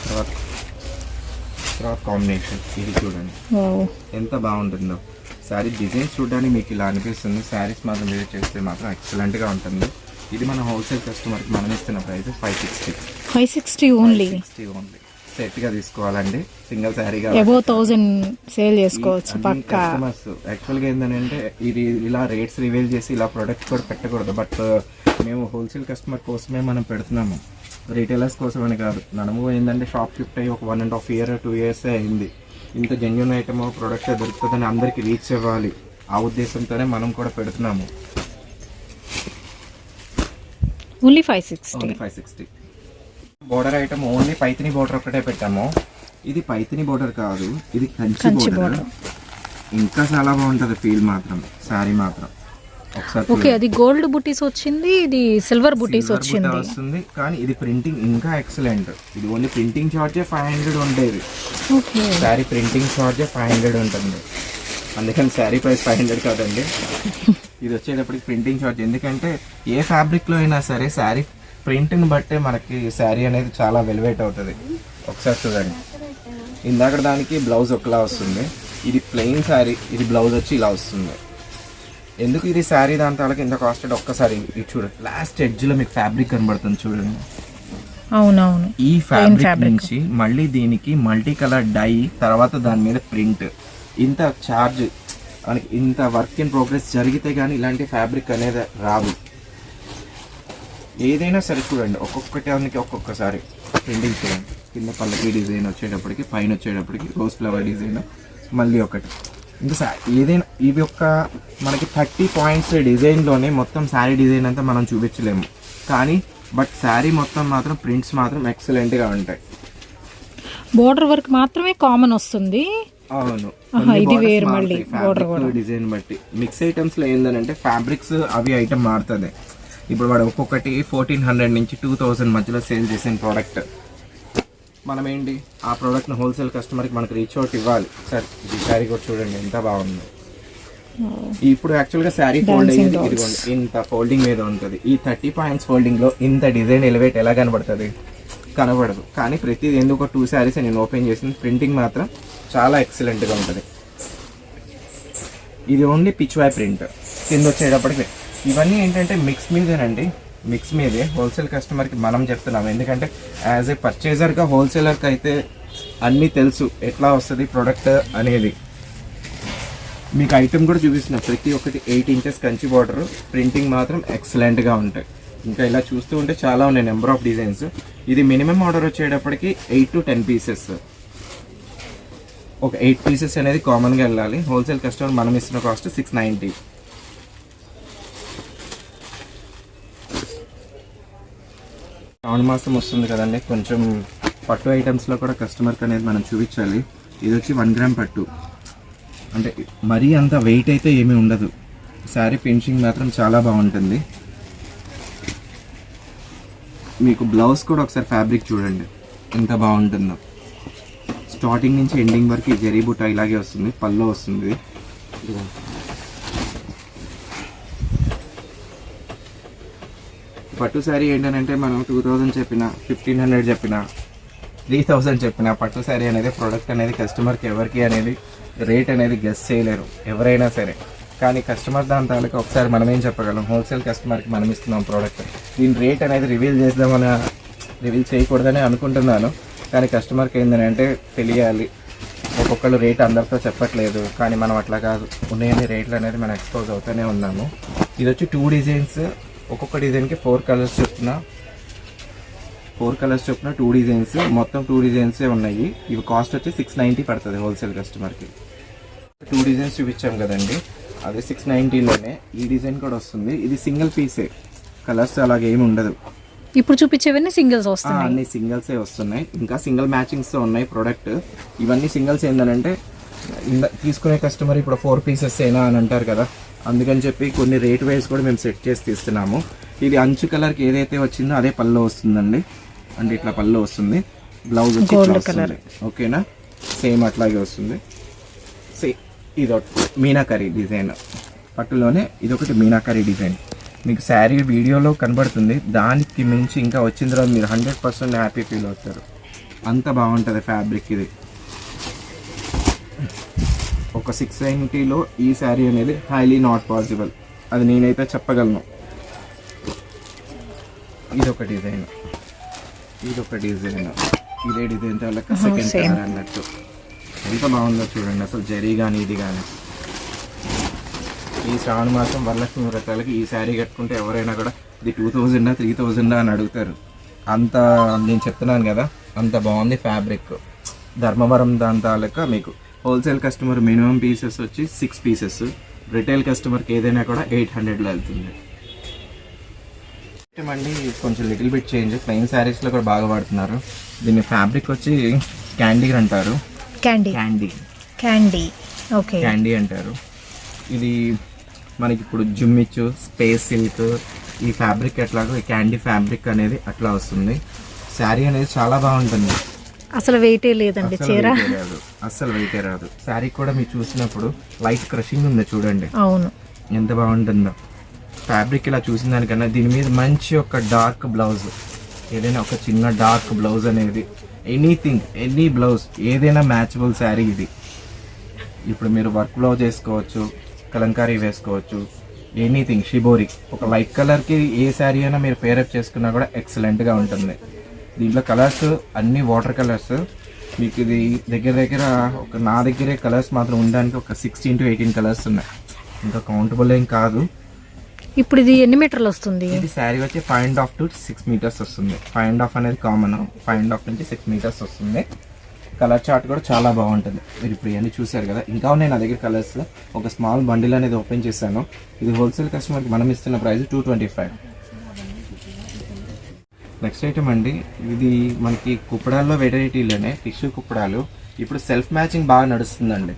తర్వాత తర్వాత కాంబినేషన్ ఇది చూడండి. ఎంత బాగుంటుందో. శారీ డిజైన్ చూడడానికి మీకు ఇలా అనిపిస్తుంది. శారీస్ మాత్రం వేర్ చేస్తే మాత్రం ఎక్సలెంట్గా ఉంటుంది. ఇది మన హోల్సేల్ కస్టమర్కి మనం ఇస్తున్న price five sixty
five sixty only
sixty only సెట్గా తీసుకోవాలండి. సింగిల్ శారీగా
అబౌవ్ థౌజండ్ సేల్ చేసుకోవచ్చు పక్కా.
కస్టమర్స్ యాక్చువల్గా ఏంటంటే ఇది ఇలా రేట్స్ రివీల్ చేసి ఇలా ప్రొడక్ట్స్ కూడా పెట్టకూడదు. బట్ మేము హోల్సేల్ కస్టమర్ కోసమే మనం పెడుతున్నాము. రీటైలర్స్ కోసం అని కాదు. మనము ఏంటంటే షాప్ షిఫ్ట్ అయ్యి ఒక one and half year two years అయింది. ఇంత జెన్యున్ ఐటమ్ ప్రోడక్ట్ దొరుకుతుందని అందరికీ రీచ్ ఇవ్వాలి ఆ ఉద్దేశంతోనే మనం కూడా పెడుతున్నాము.
Only five sixty
only five sixty border item only Paithani border ఒకటే పెట్టాము. ఇది పైతిని బోర్డర్ కాదు ఇది కంచి బోర్డర్ ఇంకా చాలా బాగుంటది ఫీల్ మాత్రం సారీ మాత్రం.
ఓకే. అది గోల్డ్ బుటీస్ వచ్చింది ఇది సిల్వర్ బుటీస్ వచ్చింది.
వస్తుంది కానీ ఇది ప్రింటింగ్ ఇంకా ఎక్సలెంట్ ఇది ఓన్లీ ప్రింటింగ్ చార్జే ఫైవ్ హండ్రెడ్ ఉండేది.
ఓకే
శారీ ప్రింటింగ్ చార్జే ఫైవ్ హండ్రెడ్ ఉంటుంది. అందుకని శారీ ప్రైస్ ఫైవ్ హండ్రెడ్ కాదండి. ఇది వచ్చేటప్పటికి ప్రింటింగ్ చార్జ్ ఎందుకంటే ఏ ఫ్యాబ్రిక్లో అయినా సరే శారీ ప్రింట్ని బట్టే మనకి శారీ అనేది చాలా వెలివేట్ అవుతుంది. ఒకసారి చూడండి. ఇందాక దానికి బ్లౌజ్ ఒకలా వస్తుంది. ఇది ప్లెయిన్ శారీ ఇది బ్లౌజ్ వచ్చి ఇలా వస్తుంది. ఎందుకు ఇది శారీ దాని తాలకి ఇంత కాస్ట్ ఒక్కసారి ఇది చూడండి లాస్ట్ ఎడ్జ్లో మీకు ఫ్యాబ్రిక్ కనబడుతుంది చూడండి.
అవునవును.
ఈ ఫ్యాబ్రిక్. నుంచి మళ్ళీ దీనికి మల్టీ కలర్ డై తర్వాత దాని మీద ప్రింట్. ఇంత చార్జ్ మనకి ఇంత వర్క్ ఇన్ ప్రోగ్రెస్ జరిగితే కానీ ఇలాంటి ఫ్యాబ్రిక్ అనేది రాదు. ఏదైనా సరే చూడండి ఒక్కొక్కటి దానికి ఒక్కొక్కసారి ప్రింటింగ్ చూడండి కింద పల్లకి డిజైన్ వచ్చేటప్పటికి పైన వచ్చేటప్పటికి రోజ్ ఫ్లవర్ డిజైన్ మళ్ళీ ఒకటి. ఇంకా ఏదైనా ఇవి ఒక్క మనకి థర్టీ పాయింట్స్ డిజైన్లోనే మొత్తం శారీ డిజైన్ అంతా మనం చూపించలేము. కానీ బట్ శారీ మొత్తం మాత్రం ప్రింట్స్ మాత్రం ఎక్సలెంట్గా ఉంటాయి.
బోర్డర్ వర్క్ మాత్రమే కామన్ వస్తుంది.
అవును.
ఇది వేరు మళ్ళీ.
డిజైన్ బట్టి. మిక్స్ ఐటమ్స్లో ఏంటంటే ఫ్యాబ్రిక్స్ అవి ఐటమ్ మారుతుంది ఇప్పుడు వాడు ఒక్కొక్కటి ఫోర్టీన్ హండ్రెడ్ నుంచి టూ థౌసండ్ మధ్యలో సేల్ చేసిన ప్రోడక్ట్ మనం ఏంటి ఆ ప్రోడక్ట్ని హోల్సేల్ కస్టమర్కి మనకి రీచ్ అవుట్ ఇవ్వాలి. సార్ ఈ శారీ కూడా చూడండి ఎంత బాగుంది. ఇప్పుడు యాక్చువల్గా శారీ ఫోల్డ్ అయ్యేది. ఇదిగోండి ఇంత ఫోల్డింగ్ మీద ఉంటుంది. ఈ థర్టీ పాయింట్స్ ఫోల్డింగ్లో ఇంత డిజైన్ ఎలివేట్ ఎలా కనబడుతుంది? కనబడదు. కానీ ప్రతిది ఎందుకు టూ శారీస్ నేను ఓపెన్ చేసింది ప్రింటింగ్ మాత్రం చాలా ఎక్సలెంట్గా ఉంటుంది. ఇది ఓన్లీ పిచ్వాయ్ ప్రింట్ కింద వచ్చేటప్పటికి ఇవన్నీ ఏంటంటే మిక్స్ మీదేనండి. మిక్స్ మీదే. హోల్సేల్ కస్టమర్కి మనం చెప్తున్నాం. ఎందుకంటే యాజ్ ఏ పర్చేజర్గా హోల్సేలర్కి అయితే అన్నీ తెలుసు. ఎట్లా వస్తుంది ప్రోడక్ట్ అనేది. మీకు ఐటెం కూడా చూపిస్తున్నా. ప్రతి ఒక్కటి eight inches Kanchi border printing మాత్రం ఎక్సలెంట్గా ఉంటాయి. ఇంకా ఇలా చూస్తూ ఉంటే చాలా ఉన్నాయి నెంబర్ ఆఫ్ డిజైన్స్ ఇది మినిమం ఆర్డర్ వచ్చేటప్పటికి ఎయిట్ టు టెన్ పీసెస్ ఒక ఎయిట్ పీసెస్ అనేది కామన్గా వెళ్ళాలి. హోల్సేల్ కస్టమర్ మనం ఇస్తున్న కాస్ట్ సిక్స్ నైంటీ శ్రావణ మాసం వస్తుంది కదండి. కొంచెం పట్టు ఐటమ్స్లో కూడా కస్టమర్కి అనేది మనం చూపించాలి. ఇది వచ్చి వన్ గ్రామ్ పట్టు. అంటే మరీ అంత వెయిట్ అయితే ఏమీ ఉండదు. శారీ ఫినిషింగ్ మాత్రం చాలా బాగుంటుంది. మీకు బ్లౌజ్ కూడా ఒకసారి ఫ్యాబ్రిక్ చూడండి. ఎంత బాగుంటుందో. స్టార్టింగ్ నుంచి ఎండింగ్ వరకు జరీ బుట్ట ఇలాగే వస్తుంది. పల్లో వస్తుంది. పట్టు శారీ ఏంటంటే మనం టూ థౌజండ్ చెప్పిన ఫిఫ్టీన్ హండ్రెడ్ చెప్పిన త్రీ థౌజండ్ చెప్పిన పట్టు శారీ అనేది ప్రోడక్ట్ అనేది కస్టమర్కి ఎవరికి అనేది రేట్ అనేది గెస్ చేయలేరు ఎవరైనా సరే. కానీ కస్టమర్ దాని తాలూకా ఒకసారి మనం ఏం చెప్పగలం? హోల్సేల్ కస్టమర్కి మనం ఇస్తున్నాం ప్రోడక్ట్ దీని రేట్ అనేది రివీల్ చేద్దామని రివీల్ చేయకూడదని అనుకుంటున్నాను. కానీ కస్టమర్కి ఏంటంటే తెలియాలి. ఒక్కొక్కళ్ళు రేట్ అందరితో చెప్పట్లేదు. కానీ మనం అట్లా కాదు. ఉన్నాయని రేట్లు అనేది మనం ఎక్స్పోజ్ అవుతూనే ఉన్నాము. ఇది వచ్చి టూ డిజైన్స్ ఒక్కొక్క డిజైన్కి ఫోర్ కలర్స్ చొప్పున ఫోర్ కలర్స్ చొప్పున టూ డిజైన్స్ మొత్తం టూ డిజైన్సే ఉన్నాయి. ఇవి కాస్ట్ వచ్చి సిక్స్ నైంటీ పడుతుంది హోల్సేల్ కస్టమర్కి టూ డిజైన్స్ చూపించాం కదండి. అదే సిక్స్ నైంటీలోనే ఈ డిజైన్ కూడా వస్తుంది. ఇది సింగిల్ పీసే. కలర్స్ అలాగే ఏమి ఉండదు.
ఇప్పుడు చూపించేవన్నీ సింగిల్స్
ఆ,
వస్తున్నాయి
అన్ని సింగిల్సే వస్తున్నాయి. ఇంకా సింగిల్ మ్యాచింగ్స్ ఉన్నాయి ప్రోడక్ట్ ఇవన్నీ సింగిల్స్ ఏంటంటే తీసుకునే కస్టమర్ ఇప్పుడు ఫోర్ పీసెస్ ఏనా అని అంటారు కదా. అందుకని చెప్పి కొన్ని రేట్ వైజ్ కూడా మేము సెట్ చేసి తీస్తున్నాము. ఇది అంచు కలర్కి ఏదైతే వచ్చిందో అదే పళ్ళు వస్తుందండి. అంటే ఇట్లా పళ్ళు వస్తుంది. బ్లౌజ్ వచ్చి. వస్తుంది. ఓకేనా? సేమ్ అట్లాగే వస్తుంది. సే ఇది మీనాకరీ డిజైన్. పట్టులోనే ఇది ఒకటి మీనాకరీ డిజైన్. మీకు శారీ వీడియోలో కనబడుతుంది. దానికి మించి ఇంకా వచ్చిన తర్వాత మీరు హండ్రెడ్ పర్సెంట్ హ్యాపీ ఫీల్ అవుతారు. అంత బాగుంటుంది ఫ్యాబ్రిక్ ఇది. ఒక సిక్స్ నైంటీలో ఈ శారీ అనేది హైలీ నాట్ పాసిబుల్ అది నేనైతే చెప్పగలను. ఇది ఒక డిజైన్ ఇది ఒక డిజైన్ ఇదే డిజైన్ తాలూకా సెకండ్. కలర్ అన్నట్టు. ఎంత బాగుందో చూడండి అసలు జరీ కానీ ఇది కానీ ఈ శ్రావణ మాసం వరలక్ష్మి వ్రతాలకి ఈ శారీ కట్టుకుంటే ఎవరైనా కూడా ఇది టూ థౌజండా త్రీ థౌజండా అని అడుగుతారు. అంత నేను చెప్తున్నాను కదా అంత బాగుంది ఫ్యాబ్రిక్ ధర్మవరం దాని తాలూకా మీకు హోల్సేల్ కస్టమర్ మినిమం పీసెస్ వచ్చి సిక్స్ పీసెస్. రిటైల్ కస్టమర్కి ఏదైనా కూడా ఎయిట్ హండ్రెడ్లో వెళ్తుంది. అండి కొంచెం లిటిల్ బిట్ చేంజ్ ప్లెయిన్ శారీస్లో కూడా బాగా వాడుతున్నారు. దీన్ని ఫ్యాబ్రిక్ వచ్చి క్యాండీ అంటారు.
Candy
candy
candy okay
candy అంటారు. ఇది మనకి ఇప్పుడు జుమ్మిచ్చు స్పేస్ సిల్క్ ఈ ఫ్యాబ్రిక్ ఎట్లాగో ఈ క్యాండీ ఫ్యాబ్రిక్ అనేది అట్లా వస్తుంది. శారీ అనేది చాలా బాగుంటుంది.
అసలు వెయిటే లేదండి చీర.
అస్సలు వెయిటే రాదు. శారీ కూడా మీరు చూసినప్పుడు లైట్ క్రషింగ్ ఉంది చూడండి.
అవును.
ఎంత బాగుంటుందో. ఫ్యాబ్రిక్ ఇలా చూసిన దానికన్నా దీని మీద మంచి ఒక డార్క్ బ్లౌజ్ ఏదైనా ఒక చిన్న డార్క్ బ్లౌజ్ అనేది ఎనీథింగ్ ఎనీ బ్లౌజ్ ఏదైనా మ్యాచబుల్ శారీ ఇది. ఇప్పుడు మీరు వర్క్ బ్లౌజ్ వేసుకోవచ్చు కలంకారీ వేసుకోవచ్చు ఎనీథింగ్ షిబోరి ఒక లైట్ కలర్కి ఏ శారీ అయినా మీరు పేరప్ చేసుకున్నా కూడా ఎక్సలెంట్గా ఉంటుంది. దీంట్లో కలర్స్ అన్ని వాటర్ కలర్స్. మీకు ఇది దగ్గర దగ్గర ఒక నా దగ్గరే కలర్స్ మాత్రం ఉండడానికి ఒక సిక్స్టీన్ టు ఎయిటీన్ కలర్స్ ఉన్నాయి. ఇంకా కౌంటబుల్ ఏం కాదు.
ఇప్పుడు ఇది ఎన్ని మీటర్లు వస్తుంది?
ఇది శారీ వచ్చి five and half to six metres వస్తుంది. ఫైవ్ అండ్ హాఫ్ అనేది కామన్ ఫైవ్ అండ్ హాఫ్ నుంచి సిక్స్ మీటర్స్ వస్తుంది. కలర్ చార్ట్ కూడా చాలా బాగుంటుంది. మీరు ఇప్పుడు ఇవన్నీ చూసారు కదా. ఇంకా ఉన్నాయి నా దగ్గర కలర్స్. ఒక స్మాల్ బండిల్ అనేది ఓపెన్ చేశాను. ఇది హోల్సేల్ కస్టమర్కి మనం ఇస్తున్న price two twenty five next item అండి. ఇది మనకి కుప్పడాల్లో వెరైటీలోనే టిష్యూ కుప్పడాలు. ఇప్పుడు సెల్ఫ్ మ్యాచింగ్ బాగా నడుస్తుందండి.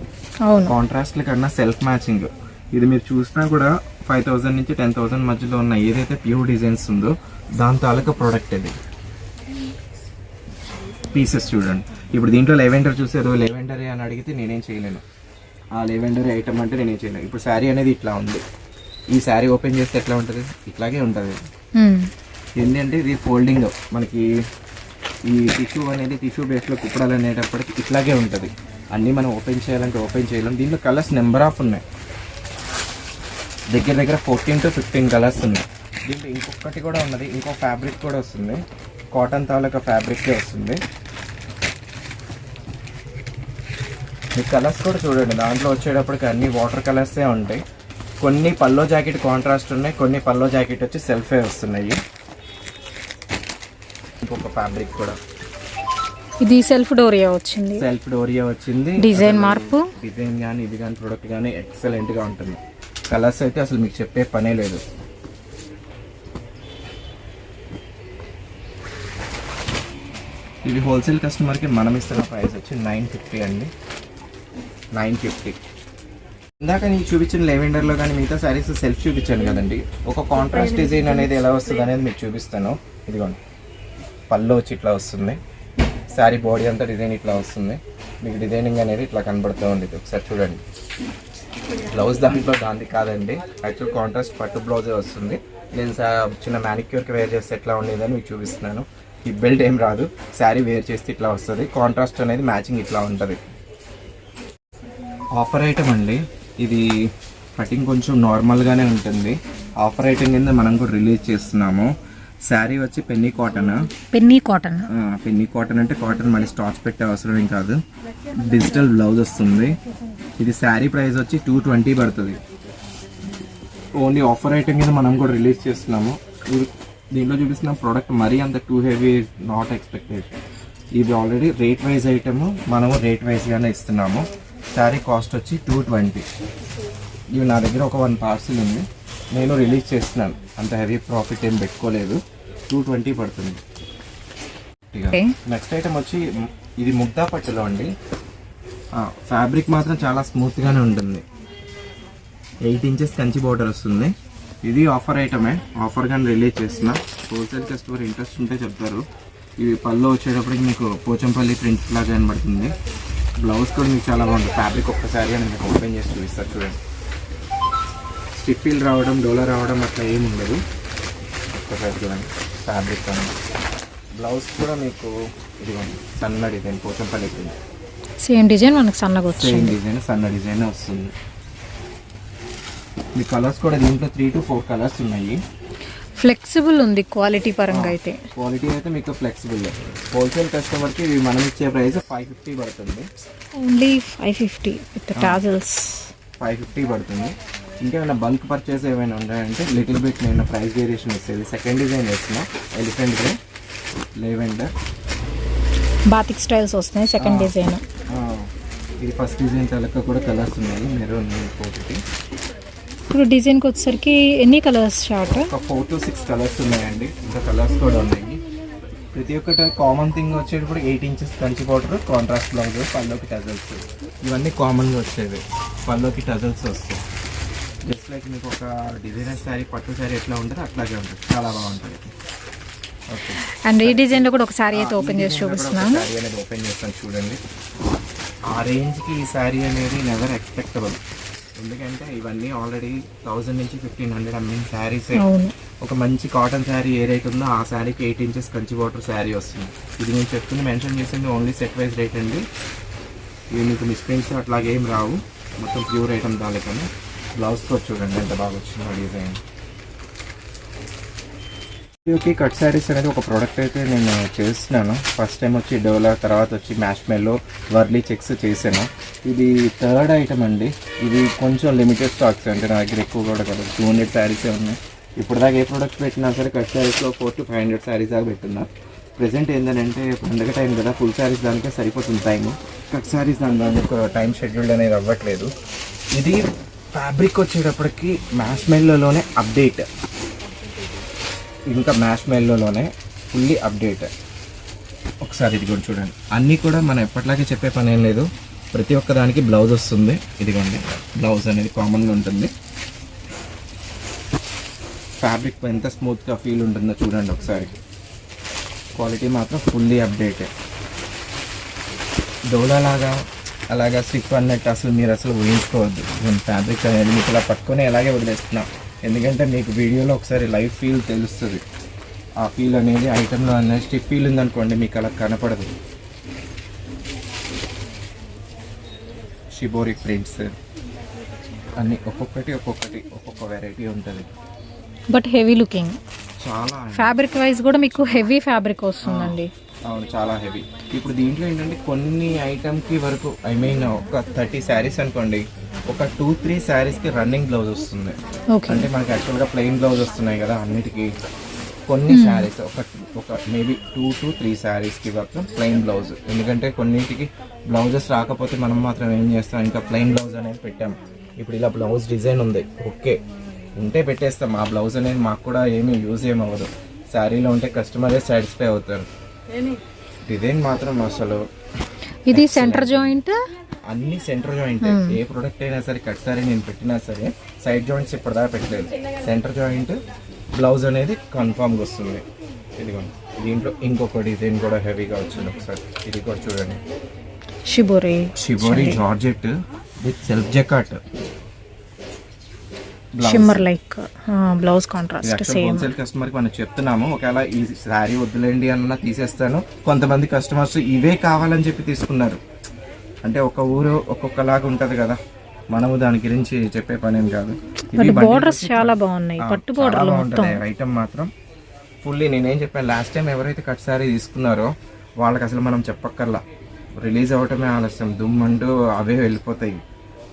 కాంట్రాస్ట్ల కన్నా సెల్ఫ్ మ్యాచింగ్ ఇది మీరు చూసినా కూడా ఫైవ్ థౌసండ్ నుంచి టెన్ థౌసండ్ మధ్యలో ఉన్న ఏదైతే ప్యూర్ డిజైన్స్ ఉందో దాని తాలూకా ప్రోడక్ట్ ఇది. పీసెస్ చూడండి. ఇప్పుడు దీంట్లో లెవెండర్ చూసి ఏదో లెవెండరీ అని అడిగితే నేనేం చేయలేను. ఆ లెవెండరీ ఐటమ్ అంటే నేనేం చేయలేను. ఇప్పుడు శారీ అనేది ఇట్లా ఉంది. ఈ శారీ ఓపెన్ చేస్తే ఎట్లా ఉంటుంది? ఇట్లాగే ఉంటుంది. ఏంటంటే ఇది ఫోల్డింగ్. మనకి ఈ టిష్యూ అనేది టిష్యూ బేస్లో కుప్పడాలు అనేటప్పటికి ఇట్లాగే ఉంటుంది. అన్నీ మనం ఓపెన్ చేయాలంటే ఓపెన్ చేయలేం. దీంట్లో కలర్స్ నెంబర్ ఆఫ్ ఉన్నాయి. దగ్గర దగ్గర ఫోర్టీన్ టు ఫిఫ్టీన్ కలర్స్ ఉన్నాయి. దీంట్లో ఇంకొకటి కూడా ఉన్నది. ఇంకో ఫ్యాబ్రిక్ కూడా వస్తుంది. కాటన్ తాలూకా ఫ్యాబ్రిక్కే వస్తుంది. ఈ కలర్స్ కూడా చూడండి. దాంట్లో వచ్చేటప్పటికి అన్ని వాటర్ కలర్సే ఉంటాయి. కొన్ని పల్లో జాకెట్ కాంట్రాస్ట్ ఉన్నాయి. కొన్ని పల్లో జాకెట్ వచ్చి సెల్ఫే వస్తున్నాయి. ఇంకొక ఫ్యాబ్రిక్ కూడా.
ఇది సెల్ఫ్ డోరియా వచ్చింది.
సెల్ఫ్ డోరియా వచ్చింది.
డిజైన్ మార్పు?
డిజైన్ కానీ ఇది కానీ ప్రొడక్ట్ కానీ ఎక్సలెంట్గా ఉంటుంది. కలర్స్ అయితే అసలు మీకు చెప్పే పనే లేదు. ఇది హోల్సేల్ కస్టమర్కి మనం ఇస్తున్న ప్రైస్ వచ్చి నైన్ ఫిఫ్టీ అండి. నైన్ ఫిఫ్టీ ఇందాక నీకు చూపించిన లెవెండర్లో కానీ మిగతా శారీస్ సెల్ఫ్ చూపించాను కదండి. ఒక కాంట్రాస్ట్ డిజైన్ అనేది ఎలా వస్తుంది అనేది మీకు చూపిస్తాను. ఇదిగోండి. పళ్ళు వచ్చి ఇట్లా వస్తుంది. శారీ బాడీ అంతా డిజైన్ ఇట్లా వస్తుంది. మీకు డిజైనింగ్ అనేది ఇట్లా కనబడుతూ ఉంది ఒకసారి చూడండి. బ్లౌజ్ దాంట్లో దాంది కాదండి. యాక్చువల్ కాంట్రాస్ట్ పట్టు బ్లౌజే వస్తుంది. నేను సా- చిన్న మ్యానిక్యూర్కి వేర్ చేస్తే ఎట్లా ఉండేదని మీకు చూపిస్తున్నాను. ఈ బెల్ట్ ఏం రాదు. శారీ వేర్ చేస్తే ఇట్లా వస్తుంది. కాంట్రాస్ట్ అనేది మ్యాచింగ్ ఇట్లా ఉంటుంది. ఆఫర్ ఐటమ్ అండి. ఇది కటింగ్ కొంచెం నార్మల్గానే ఉంటుంది. ఆఫర్ ఐటమ్ కింద మనం కూడా రిలీజ్ చేస్తున్నాము. శారీ వచ్చి penny cotton?
Penny cotton.
Penny cotton అంటే కాటన్ మళ్ళీ స్టాచ్ పెట్టే అవసరం ఏం కాదు. డిజిటల్ బ్లౌజ్ వస్తుంది. ఇది శారీ ప్రైస్ వచ్చి టూ ట్వంటీ పడుతుంది. ఓన్లీ ఆఫర్ ఐటమ్ కింద మనం కూడా రిలీజ్ చేస్తున్నాము. దీంట్లో చూపిస్తున్న ప్రోడక్ట్ మరీ అంత టూ హెవీ నాట్ ఎక్స్పెక్టెడ్ ఇది ఆల్రెడీ రేట్ వైజ్ ఐటమ్ మనము రేట్ వైజ్గానే ఇస్తున్నాము. శారీ కాస్ట్ వచ్చి టూ ట్వంటీ ఇవి నా దగ్గర ఒక వన్ పార్సిల్ ఉంది. నేను రిలీజ్ చేస్తున్నాను. అంత హెవీ ప్రాఫిట్ ఏం పెట్టుకోలేదు. టూ ట్వంటీ పడుతుంది. నెక్స్ట్ ఐటమ్ వచ్చి ఇది ముగ్దా పట్టులో అండి. ఫ్యాబ్రిక్ మాత్రం చాలా స్మూత్గానే ఉంటుంది. ఎయిట్ ఇంచెస్ కంచి బోర్డర్ వస్తుంది. ఇది ఆఫర్ ఐటమే ఆఫర్ కానీ రిలీజ్ చేస్తున్నా. హోల్సేల్ కస్టమర్ ఇంట్రెస్ట్ ఉంటే చెప్తారు. ఇవి పళ్ళు వచ్చేటప్పటికి మీకు పోచంపల్లి ప్రింట్ లాగా కనబడుతుంది. బ్లౌజ్ కూడా మీకు చాలా బాగుంటుంది. ఫ్యాబ్రిక్ ఒక్కసారి అని మీకు ఓపెన్ చేసి చూపిస్తారు చూడండి. స్టిఫ్ ఫీల్ రావడం డోలా రావడం అట్లా ఏమి ఉండదు. ఒక్కసారి చూడండి. ఫ్యాబ్రిక్ బ్లౌజ్ కూడా మీకు ఇదిగోండి సన్న design Pochampally print
same design మనకు సన్నగా
సేమ్
వచ్చింది.
డిజైన్ సన్న డిజైన్ వస్తుంది. మీ కలర్స్ కూడా దీంట్లో త్రీ టు ఫోర్ కలర్స్ ఉన్నాయి.
ఫ్లెక్సిబుల్ ఉంది క్వాలిటీ పరంగా అయితే.
క్వాలిటీ అయితే మీకు ఫ్లెక్సిబుల్ హోల్సేల్ కస్టమర్కి మనం ఇచ్చే ప్రైస్ ఫైవ్ ఫిఫ్టీ పడుతుంది.
Only five fifty with tassels
five fifty పడుతుంది. ఇంకేమైనా బల్క్ పర్చేస్ ఏమైనా ఉన్నాయంటే లిటిల్ బిట్ నేను ప్రైస్ వేరియేషన్ ఇస్తుంది సెకండ్ డిజైన్ వేసిన elephant grey lavender
batik styles వస్తున్నాయి సెకండ్ డిజైన్
ఇది ఫస్ట్ డిజైన్ తలక కూడా కలర్స్ ఉన్నాయి. మెరూన్ ఒకటి
ఇప్పుడు డిజైన్కి వచ్చేసరికి ఎన్ని కలర్స్ షార్ట్
ఒక ఫోర్ టు సిక్స్ కలర్స్ ఉన్నాయండి. ఇంకా కలర్స్ కూడా ఉన్నాయి. ప్రతి ఒక్కటి కామన్ థింగ్ వచ్చేటప్పుడు eight inches Kanchi powder contrast blouse పల్లోకి tassels ఇవన్నీ కామన్గా వచ్చేవి. పల్లోకి టజల్స్ వస్తాయి. జస్ట్ లైక్ మీకు ఒక డిజైనర్ శారీ పట్టు శారీ ఎట్లా ఉంటుందో అట్లాగే ఉంటుంది. చాలా బాగుంటుంది. ఓకే
అండ్ ఈ డిజైన్లో కూడా ఒక శారీ అయితే ఓపెన్ చేసి చూపిస్తున్నాను.
ఓపెన్ చేస్తాను చూడండి. ఆ రేంజ్కి ఈ శారీ అనేది నెవర్ ఎక్స్పెక్టబుల్ ఎందుకంటే ఇవన్నీ ఆల్రెడీ థౌజండ్ నుంచి ఫిఫ్టీన్ హండ్రెడ్ అమ్మిన శారీసే ఒక మంచి కాటన్ శారీ ఏ రేట్ ఉందో ఆ శారీకి eight inches Kanchi water sari వస్తుంది. ఇది నేను చెప్తుంది మెన్షన్ చేసింది ఓన్లీ సెట్ వైజ్ రేట్ అండి. ఇవి మీకు మిస్ప్రింట్స్ అట్లాగే రావు. మొత్తం ప్యూర్ ఐటమ్ దానికని. బ్లౌజ్తో చూడండి ఎంత బాగా వచ్చిందో డిజైన్. ఓకే కట్ శారీస్ అనేది ఒక ప్రోడక్ట్ అయితే నేను చేస్తున్నాను. ఫస్ట్ టైం వచ్చి డోలా తర్వాత వచ్చి మ్యాష్ మెల్లో వర్లీ చెక్స్ చేశాను. ఇది థర్డ్ ఐటమ్ అండి. ఇది కొంచెం లిమిటెడ్ స్టాక్స్ అంటే నా దగ్గర ఎక్కువ కూడా కదా. టూ హండ్రెడ్ శారీసే ఉన్నాయి. ఇప్పుడు దాకా ఏ ప్రోడక్ట్ పెట్టినా సరే కట్ శారీస్లో four to five hundred saris దాకా పెట్టున్నా. ప్రెసెంట్ ఏంటంటే పండగ టైం కదా ఫుల్ శారీస్ దానికే సరిపోతుంది టైము కట్ శారీస్ దాని దానికి ఒక టైం షెడ్యూల్ అనేది అవ్వట్లేదు. ఇది ఫ్యాబ్రిక్ వచ్చేటప్పటికి మ్యాష్ మెల్లోనే అప్డేట్ ఇంకా మ్యాష్ మెల్లోనే ఫుల్లీ అప్డేట్ ఒకసారి ఇది కూడా చూడండి. అన్నీ కూడా మనం ఎప్పటిలాగే చెప్పే పని ఏం లేదు. ప్రతి ఒక్క దానికి బ్లౌజ్ వస్తుంది. ఇదిగోండి. బ్లౌజ్ అనేది కామన్గా ఉంటుంది. ఫ్యాబ్రిక్ ఎంత స్మూత్గా ఫీల్ ఉంటుందో చూడండి ఒకసారి. క్వాలిటీ మాత్రం ఫుల్లీ అప్డేట్ డోలాలాగా అలాగా స్టిక్ అన్నట్టు అసలు మీరు అసలు ఊహించుకోవద్దు. నేను ఫ్యాబ్రిక్ అనేది మీకు ఇలా పట్టుకొని అలాగే వదిలేస్తున్నా. ఎందుకంటే మీకు వీడియోలో ఒకసారి లైవ్ ఫీల్ తెలుస్తుంది. ఆ ఫీల్ అనేది ఐటెంలో అనేది స్టిక్ ఫీల్ ఉందనుకోండి మీకు అలా కనపడదు. షిబోరి ప్రింట్స్ అన్ని ఒక్కొక్కటి ఒక్కొక్కటి ఒక్కొక్క వెరైటీ ఉంటుంది.
బట్ హెవీ లుకింగ్
చాలా
ఫ్యాబ్రిక్ వైజ్ కూడా మీకు హెవీ ఫ్యాబ్రిక్ వస్తుందండి.
అవును చాలా హెవీ. ఇప్పుడు దీంట్లో ఏంటంటే కొన్ని ఐటమ్కి వరకు ఐ మీన్ ఒక థర్టీ శారీస్ అనుకోండి ఒక టూ త్రీ శారీస్కి రన్నింగ్ బ్లౌజ్ వస్తుంది. అంటే మనకి యాక్చువల్గా ప్లెయిన్ బ్లౌజ్ వస్తున్నాయి కదా అన్నిటికీ. కొన్ని శారీస్ ఒక ఒక మేబీ టూ టు త్రీ శారీస్కి మాత్రం ప్లెయిన్ బ్లౌజ్. ఎందుకంటే కొన్నిటికి బ్లౌజెస్ రాకపోతే మనం మాత్రం ఏం చేస్తాం? ఇంకా ప్లెయిన్ బ్లౌజ్ అనేది పెట్టాం. ఇప్పుడు ఇలా బ్లౌజ్ డిజైన్ ఉంది. ఓకే. ఉంటే పెట్టేస్తాం. ఆ బ్లౌజ్ అనేది మాకు కూడా ఏమీ యూజ్ ఏమవ్వదు. శారీలో ఉంటే కస్టమరే సాటిస్ఫై అవుతారు. డిజైన్ మాత్రం అసలు
ఇది సెంటర్ జాయింట్
అన్ని సెంటర్ జాయింట్ ఏ. ప్రొడక్ట్ అయినా సరే కట్ సారీ నేను పెట్టినా సరే సైడ్ జాయింట్స్ ఇప్పటిదాకా పెట్టలేదు. సెంటర్ జాయింట్ బ్లౌజ్ అనేది కన్ఫామ్గా వస్తుంది. ఇదిగోండి దీంట్లో ఇంకొక డిజైన్ కూడా హెవీగా వచ్చింది ఒకసారి. ఇది కూడా చూడండి.
Shibori
shibori georgette with self jacquard
shimmer like blouse contrast same
wholesale కస్టమర్కి మనం చెప్తున్నాము ఒకవేళ ఈ శారీ వద్దులేండి అన్న తీసేస్తాను. కొంతమంది కస్టమర్స్ ఇవే కావాలని చెప్పి తీసుకున్నారు. అంటే ఒక ఊరు ఒక్కొక్కలాగా ఉంటది కదా. మనము దాని గురించి చెప్పే పని కాదు.
బోర్డర్స్ చాలా బాగున్నాయి. పట్టు బోర్డర్లు మొత్తం.
ఐటమ్ మాత్రం. ఫుల్లీ నేనేం చెప్పాను లాస్ట్ టైం ఎవరైతే కట్ శారీ తీసుకున్నారో వాళ్ళకి అసలు మనం చెప్పక్కర్లా. రిలీజ్ అవ్వటమే ఆలస్యం దుమ్మంటూ అవే వెళ్ళిపోతాయి.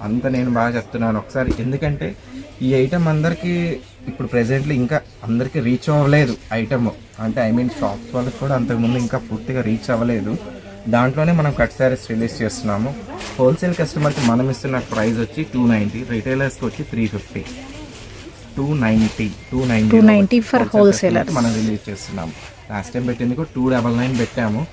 అంత నేను బాగా చెప్తున్నాను. ఒకసారి ఎందుకంటే ఈ ఐటమ్ అందరికీ ఇప్పుడు ప్రెసెంట్లీ ఇంకా అందరికీ రీచ్ అవ్వలేదు ఐటమ్ అంటే ఐ మీన్ షాప్స్ వాళ్ళకి కూడా అంతకుముందు ఇంకా పూర్తిగా రీచ్ అవ్వలేదు. దాంట్లోనే మనం కట్ శారీస్ రిలీజ్ చేస్తున్నాము. హోల్సేల్ కస్టమర్కి మనం ఇస్తున్న ప్రైస్ వచ్చి టూ నైంటీ రిటైలర్స్కి వచ్చి three fifty two ninety two ninety
290 for wholesalers.
మనం రిలీజ్ చేస్తున్నాము. లాస్ట్ టైం పెట్టింది కూడా టూ డబల్ నైన్ పెట్టాము.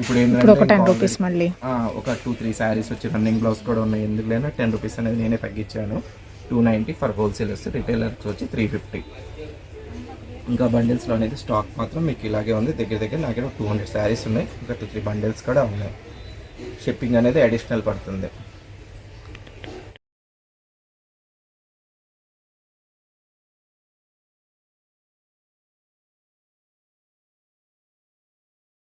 ఇప్పుడు
టెన్
ఏంటంటే
రూపీస్ మళ్ళీ.
ఆ, ఒక టూ త్రీ శారీస్ వచ్చి రన్నింగ్ బ్లౌజ్ కూడా ఉన్నాయి. ఎందుకు లేదా టెన్ రూపీస్ అనేది నేనే తగ్గించాను. Two ninety for wholesalers retailers వచ్చి త్రీ ఫిఫ్టీ. ఇంకా బండిల్స్లో అనేది స్టాక్ మాత్రం మీకు ఇలాగే ఉంది. దగ్గర దగ్గర నా దగ్గర టూ హండ్రెడ్ శారీస్ ఉన్నాయి. ఇంకా టూ త్రీ బండిల్స్ కూడా ఉన్నాయి. షిప్పింగ్ అనేది అడిషనల్ పడుతుంది.